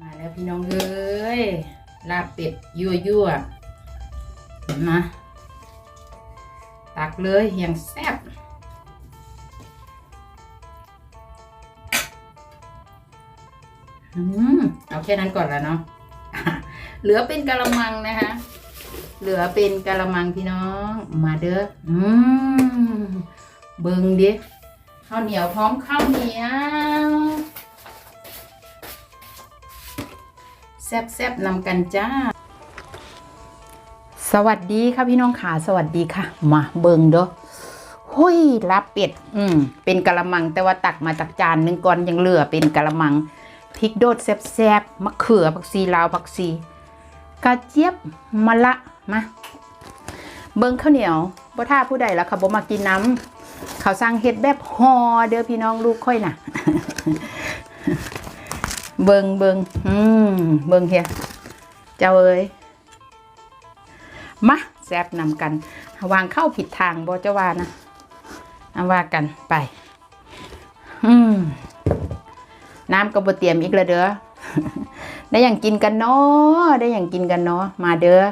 มาแล้วพี่น้องเอ้ยลาบเป็ดยั่วยั่วๆเห็นไหมตักเลยอย่างแซ่บอืมเอาแค่นั้นก่อนแล้วเนาะเหลือเป็นกะละมังนะคะ เหลือเป็นกะละมังพี่น้อง มาเด้ออืมเบิงดิข้าวเหนียวพร้อมข้าวเหนียว แซ่บๆนำกันจ้า สวัสดีค่ะพี่น้องขาสวัสดีค่ะ มาเบิงเด้อหุยลาบเป็ด อืม เป็นกะละมังแต่ว่าตักมาจากจานหนึงก่อนยังเหลือเป็นกะละมังพริกโดดแซ่บๆมะเขือผักซีลาวผักซีกระเจี๊ยบมะละมาเบิงข้าวเหนียวบ่ท่าผู้ใดละค่ะบ่มากินน้ำเขาวสั่งเฮ็ดแบบฮอเด้อพี่น้องลูกค่อยน่ะ เบิงเบิงอืมเบิงเฮียเจ้าเอ้ยมาแซบนำกันวางเข้าผิดทางบ่เจ้าว่านะเอาว่ากันไป อืมน้ำก็บ่เตรียมอีกล้วเด้อได้อย่างกินกันเนาะได้อย่างกินกันเนาะมาเด้อ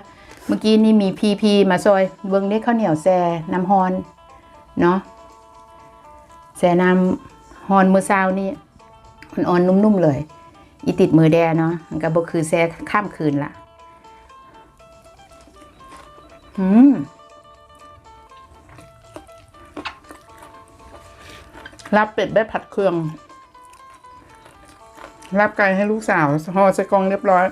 เมื่อกี้นี่มีพีพีมาซอยเบิ้งได้ข้าวเหนียวแซ่น้ำฮอนเนาะแซ่น้ำฮอนมือเช้านี่อ่อนๆนุ่มๆเลย อีติดมือแดเนาะมันก็บ่คือแซ่ข้ามคืนละอืมรับเป็ดได้ผัดเครื่อง รับไก่ให้ลูกสาวห่อใส่กล่องเรียบร้อย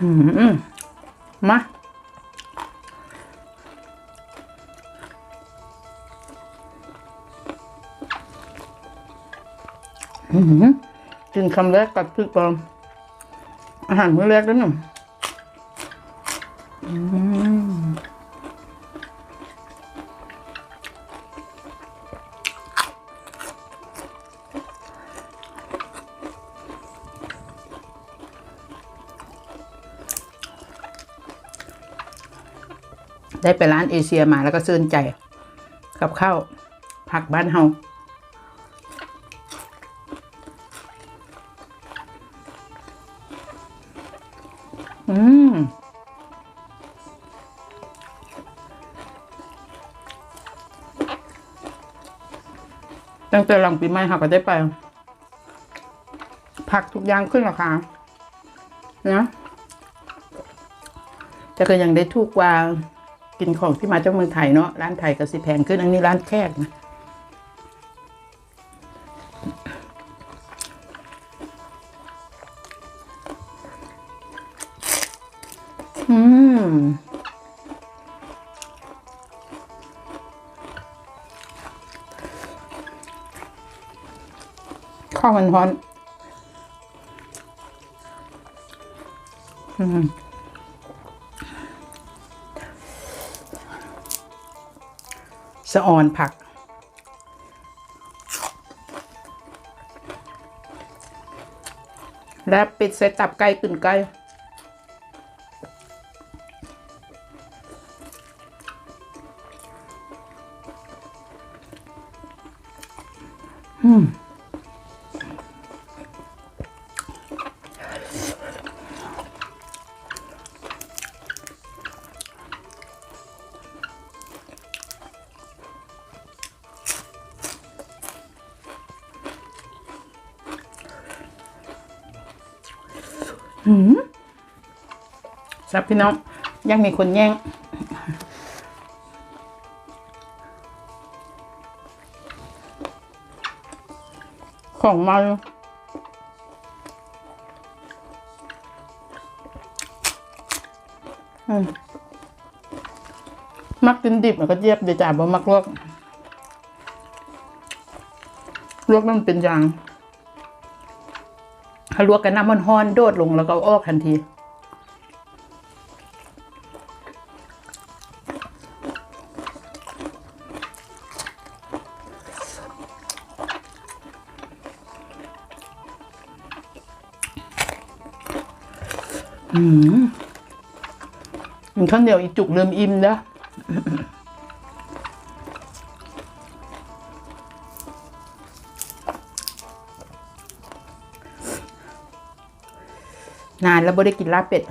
อืมมา กินคำแรกกับพริกปลอมอาหารมื้อแรกแล้วหนุ่มอืมได้ไปร้านเอเชียมาแล้วก็ซื่นใจ กับข้าวผักบ้านเฮา ตั้งแต่หลังปีใหม่ค่ะก็ได้ไป ผักทุกอย่างขึ้นราคานะแต่ก็ยังได้ทุกกว่ากินของที่มาจากเมืองไทยเนาะร้านไทยก็สิแพงขึ้นอันนี้ร้านแขกนะ ข้าวมันร้อนอืมสะออนผัก และปิดใส่ตับไก่กึ่นไก่ หืมสับพี่น้องยังมีคนแย่งของมาอืมมักกินดิบแล้วก็เจี๊ยบเดี๋ยวจ่าบ่มักลวกลวกมันเป็นยาง ลวกกันน้ำมันฮ้อนโดดลงแล้วก็ออกทันทีอืมมันข้าวเหนียวอีจุกเริ่มอิ่มแล้ว แล้วบ่ได้กินลาบเป็ด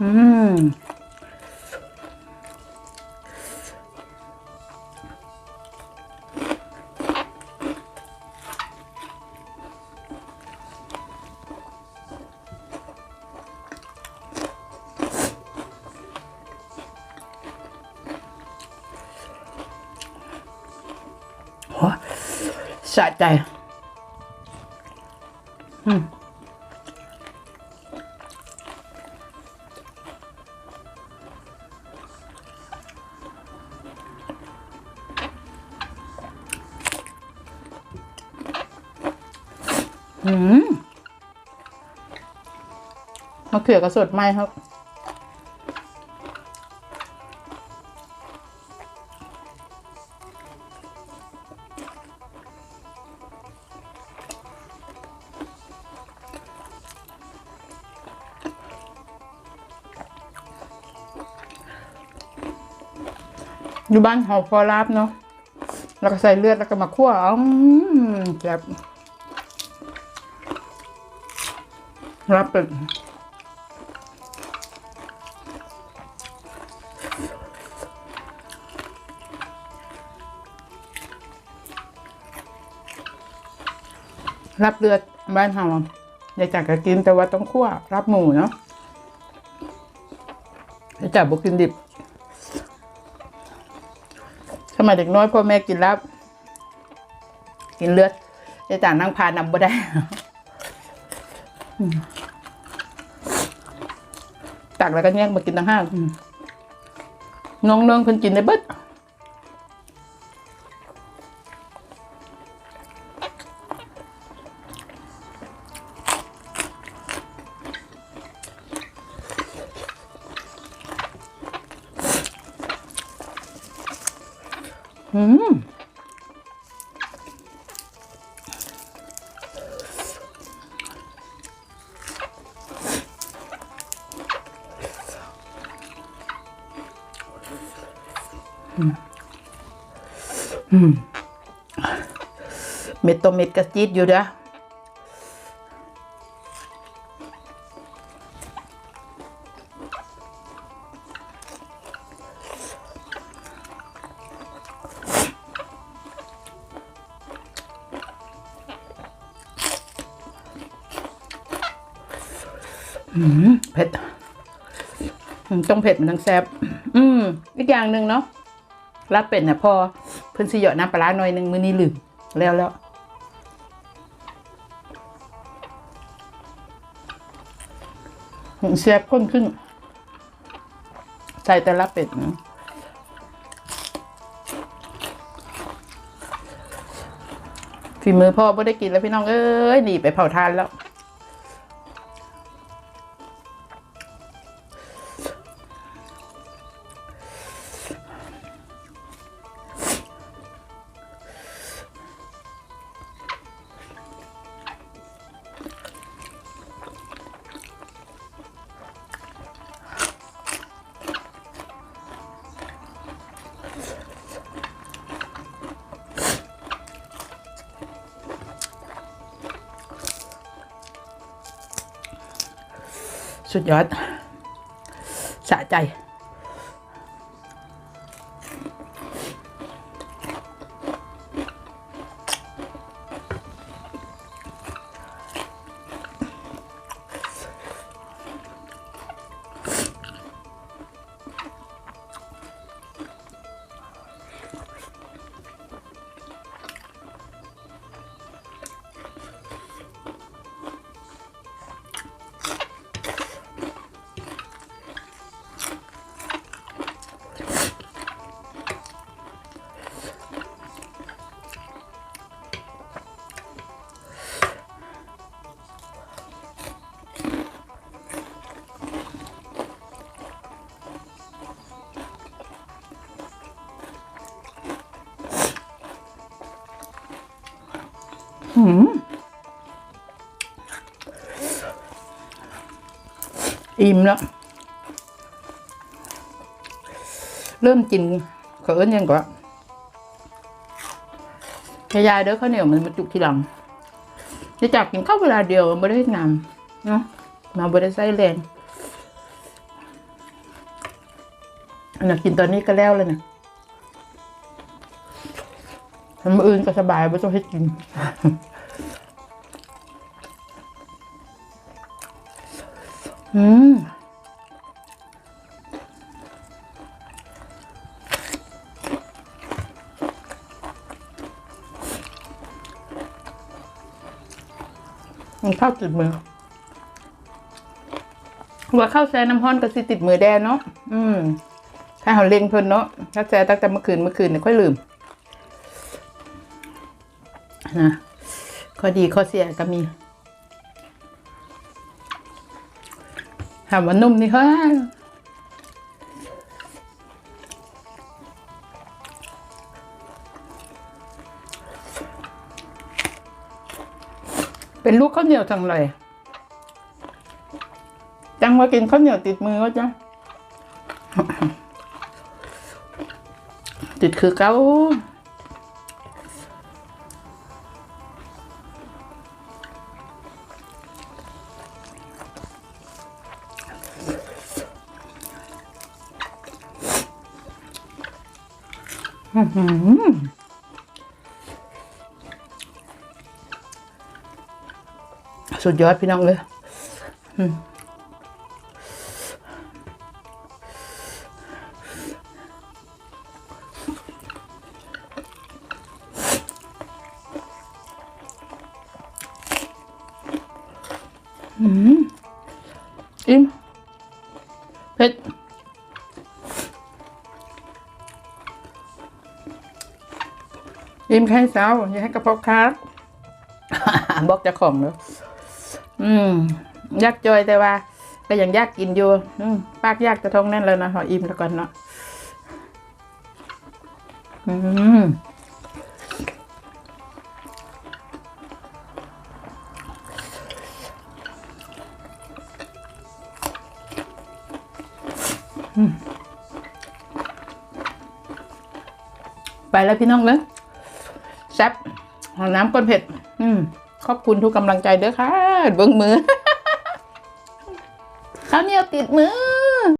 อืม สะใจอืมอืมมะเขือก็สดไหมครับ อยู่บ้านหอพอลาบเนาะแล้วก็ใส่เลือดแล้วก็มาคั่วเอ้มแซ่บรับเป็นรับเลือดบ้านเฮาอยากจากก็กินแต่ว่าต้องคั่วรับหมูเนาะอยากจากบุกินดิบ มัยเด็กน้อยพ่อแม่กินแล้วกินเลือดยายจ่างนั่งพานำบ่ได้อืมตักแล้วก็แยกมากินต่างหากอืมน้องเนืองเพิ่นกินได้เบิด เม็ดตัวเม็ดกระจิดอยู่เด้ออืมเผ็ดอืมต้องเผ็ดมันทั้งแซ่บ อืม อีกอย่างหนึ่งเนาะ ลาบเป็ดเนี่ยพอเพิ่นสิเหยาะน้ำปลาหน่อยหนึงมื้อนี้ลืมแล้วแล้วเสียบข้นขึ้น ใส่แต่ลาบเป็ดนะฝีมือพ่อไม่ได้กินแล้วพี่น้องเอ้ยหนีไปเผาทานแล้ว สุดยอด สะใจ อิ่มแล้ว เริ่มกินเขาเอิ้นยังกว่าพยายเด้อข้าวเหนียวมันมาจุกทีหลัง จะจากกินข้าวเวลาเดียวไม่ได้งามเนาะมาไม่ได้ใส่แรงอันนั้นกินตอนนี้ก็แล้วเลยนะทำอื่นก็สบายไม่ต้องให้กิน อืมมันข้าวติดมือว่าข้าวแซ่น้ำห้อนก็สิติดมือแดนเนาะ อืมถ้าเขาเล็งเพิ่นเนาะถ้าแซ่ตั้งแต่เมื่อคืนเมื่อคืนเนี่ยค่อยลืม นะ ข้อดีข้อเสียก็มีามว่านุ่มนี่เฮ้ยเป็นลูกข้าวเหนียวจังเลยจังว่ากินข้าวเหนียวติดมือก็จ้ะติดคือเก้า สุดยอดพี่น้องเลยอืมอิ่ม อิ่มแค่เช้าอย่าให้กระเพาะค้าบอกจะของแล้วอืมยากจอยแต่ว่าก็ยังยากกินอยู่อืมปากยากจะท้องแน่นแล้วนะขออิ่มแล้วก่อนเนาะอืมไปแล้วพี่น้องเลย แซ่บหอมน้ำก้นเผ็ด อืมขอบคุณทุกกำลังใจเด้อค่ะเบื้องมือข้าวเหนียวติดมือ